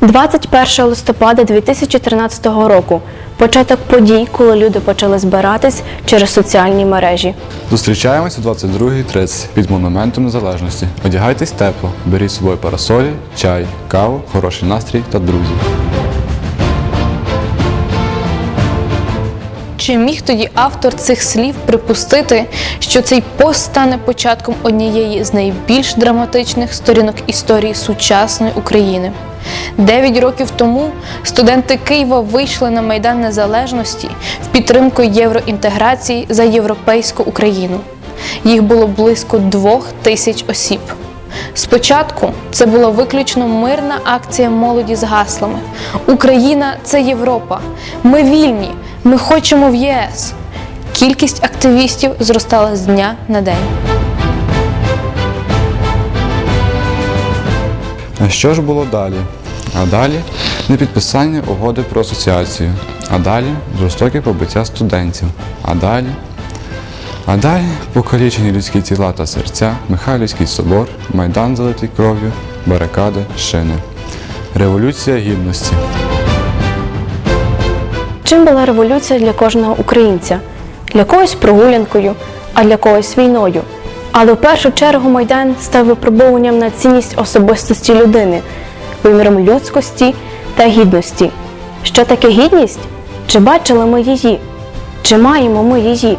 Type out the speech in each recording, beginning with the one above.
21 листопада 2013 року початок подій, коли люди почали збиратись через соціальні мережі. Зустрічаємось о 22.30 під монументом незалежності. Одягайтесь тепло, беріть з собою парасолі, чай, каву, хороший настрій та друзів. Чи міг тоді автор цих слів припустити, що цей пост стане початком однієї з найбільш драматичних сторінок історії сучасної України? Дев'ять років тому студенти Києва вийшли на Майдан Незалежності в підтримку євроінтеграції за європейську Україну. Їх було близько двох тисяч осіб. Спочатку це була виключно мирна акція молоді з гаслами: Україна це Європа. Ми вільні, ми хочемо в ЄС. Кількість активістів зростала з дня на день. Що ж було далі? А далі непідписання угоди про асоціацію. А далі жорстоке побиття студентів. А далі. А далі покалічені людські тіла та серця, Михайлівський собор, Майдан залитий кров'ю, барикади, шини. Революція гідності. Чим була революція для кожного українця? Для когось прогулянкою, а для когось війною. Але в першу чергу Майдан став випробуванням на цінність особистості людини, виміром людськості та гідності. Що таке гідність? Чи бачили ми її? Чи маємо ми її?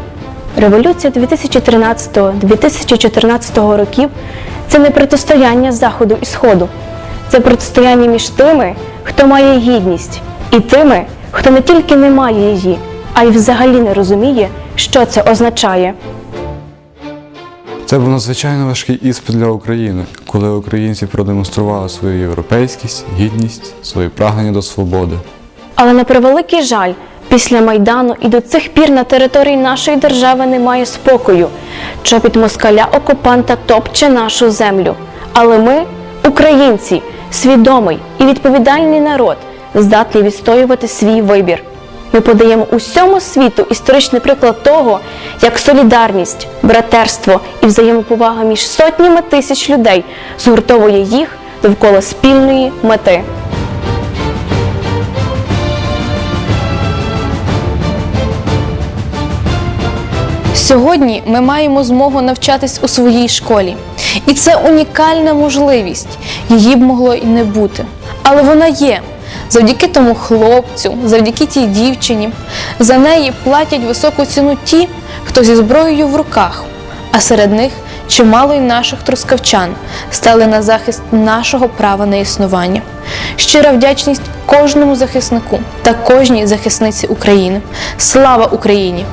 Революція 2013-2014 років це не протистояння Заходу і Сходу. Це протистояння між тими, хто має гідність, і тими, хто не тільки не має її, а й взагалі не розуміє, що це означає. Це був надзвичайно важкий іспит для України, коли українці продемонстрували свою європейськість, гідність, своє прагнення до свободи. Але на превеликий жаль, після Майдану і до цих пір на території нашої держави немає спокою. Чобіт москаля окупанта топче нашу землю. Але ми, українці, свідомий і відповідальний народ, здатний відстоювати свій вибір. Ми подаємо усьому світу історичний приклад того, як солідарність, братерство і взаємоповага між сотнями тисяч людей згуртовує їх довкола спільної мети. Сьогодні ми маємо змогу навчатись у своїй школі. І це унікальна можливість. Її б могло і не бути. Але вона є. Завдяки тому хлопцю, завдяки тій дівчині. За неї платять високу ціну ті, хто зі зброєю в руках. А серед них чимало й наших трускавчан стали на захист нашого права на існування. Щира вдячність кожному захиснику та кожній захисниці України. Слава Україні!